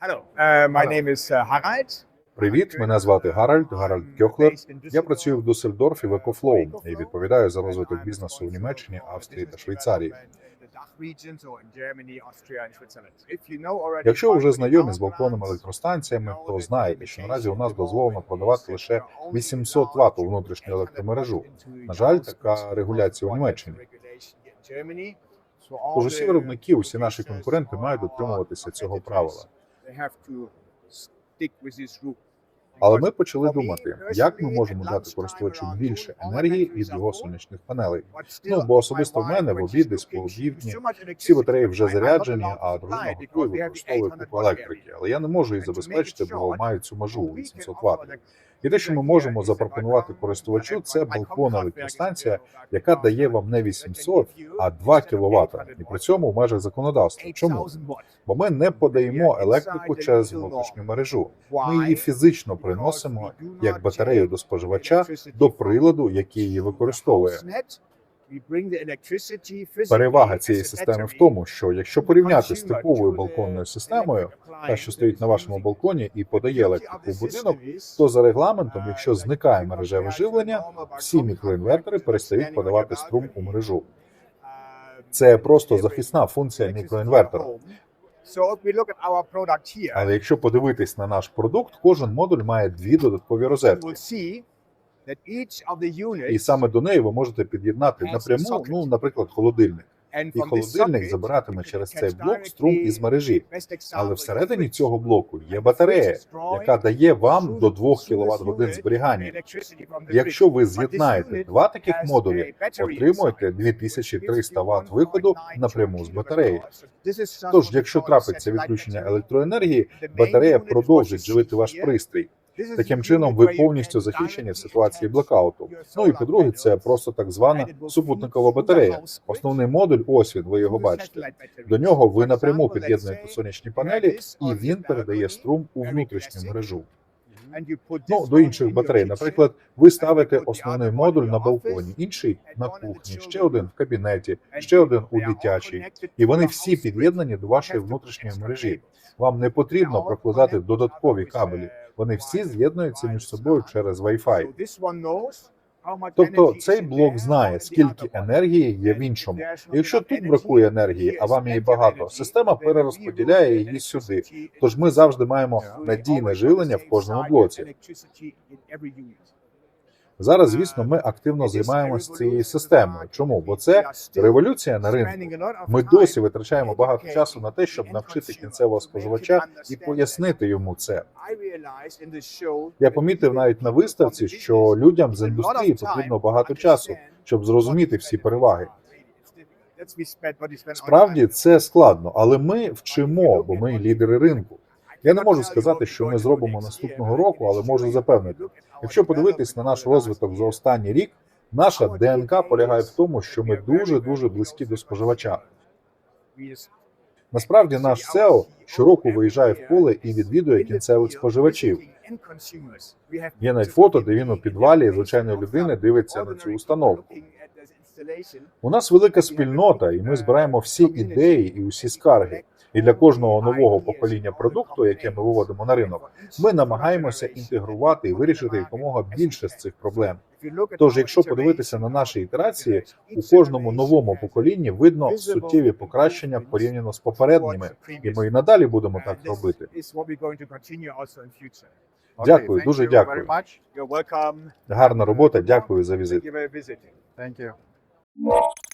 Hello, uh, my name is uh, Harald. Привіт, мене звати Гаральд Гаральд Кьохлер. Я працюю в Дюссельдорфі в Екофлоу і відповідаю за розвиток бізнесу в Німеччині, Австрії та Швейцарії. Якщо ви вже знайомі з балконними електростанціями, то знаєте, що наразі у нас дозволено продавати лише 800 Вт у внутрішню електромережу. На жаль, така регуляція у Німеччині. Тож усі виробники, усі наші конкуренти мають дотримуватися цього правила. Але ми почали думати, як ми можемо дати користувачу більше енергії від його сонячних панелей. Ну бо особисто в мене в обід десь по обідні всі батареї вже заряджені, а дружина готує використовує купу електрики. Але я не можу її забезпечити, бо маю цю межу 800 Вт. І те, що ми можемо запропонувати користувачу, це балконна електростанція, яка дає вам не 800, а 2 кВт. І при цьому в межах законодавства. Чому? Бо ми не подаємо електрику через внутрішню мережу. Ми її фізично приносимо як батарею до споживача до приладу, який її використовує. Перевага цієї системи в тому, що якщо порівняти з типовою балконною системою, та що стоїть на вашому балконі і подає електрику в будинок, то за регламентом, якщо зникає мережеве живлення, всі мікроінвертори перестають подавати струм у мережу. Це просто захисна функція мікроінвертора. Але якщо подивитись на наш продукт, кожен модуль має дві додаткові розетки. І саме до неї ви можете під'єднати напряму, ну, наприклад, холодильник. І холодильник забиратиме через цей блок струм із мережі. Але всередині цього блоку є батарея, яка дає вам до 2 кВт годин зберігання. Якщо ви з'єднаєте два таких модулі, отримуєте 2300 Вт виходу напряму з батареї. Тож, якщо трапиться відключення електроенергії, батарея продовжить живити ваш пристрій. Таким чином, ви повністю захищені в ситуації блекауту. Ну і по-друге, це просто так звана супутникова батарея. Основний модуль, ось він, ви його бачите. До нього ви напряму під'єднуєте сонячні панелі, і він передає струм у внутрішню мережу. Ну до інших батарей. Наприклад, ви ставите основний модуль на балконі, інший на кухні, ще один в кабінеті, ще один у дитячій, і вони всі під'єднані до вашої внутрішньої мережі. Вам не потрібно прокладати додаткові кабелі. Вони всі з'єднуються між собою через Wi-Fi. Тобто цей блок знає, скільки енергії є в іншому. Якщо тут бракує енергії, а вам її багато, система перерозподіляє її сюди. Тож ми завжди маємо надійне живлення в кожному блоці. Зараз, звісно, ми активно займаємося цією системою. Чому? Бо це революція на ринку. Ми досі витрачаємо багато часу на те, щоб навчити кінцевого споживача і пояснити йому це. Я помітив навіть на виставці, що людям з індустрії потрібно багато часу, щоб зрозуміти всі переваги. Справді це складно, але ми вчимо, бо ми лідери ринку. Я не можу сказати, що ми зробимо наступного року, але можу запевнити, якщо подивитись на наш розвиток за останній рік, наша ДНК полягає в тому, що ми дуже дуже близькі до споживача. Насправді, наш SEO щороку виїжджає в поле і відвідує кінцевих споживачів. Є навіть фото, де він у підвалі звичайної людини дивиться на цю установку. У нас велика спільнота, і ми збираємо всі ідеї і усі скарги. І для кожного нового покоління продукту, яке ми виводимо на ринок, ми намагаємося інтегрувати і вирішити якомога більше з цих проблем. Тож, якщо подивитися на наші ітерації, у кожному новому поколінні видно суттєві покращення порівняно з попередніми, і ми і надалі будемо так робити. Дякую, дуже дякую. Гарна робота. Дякую за візит. Yeah.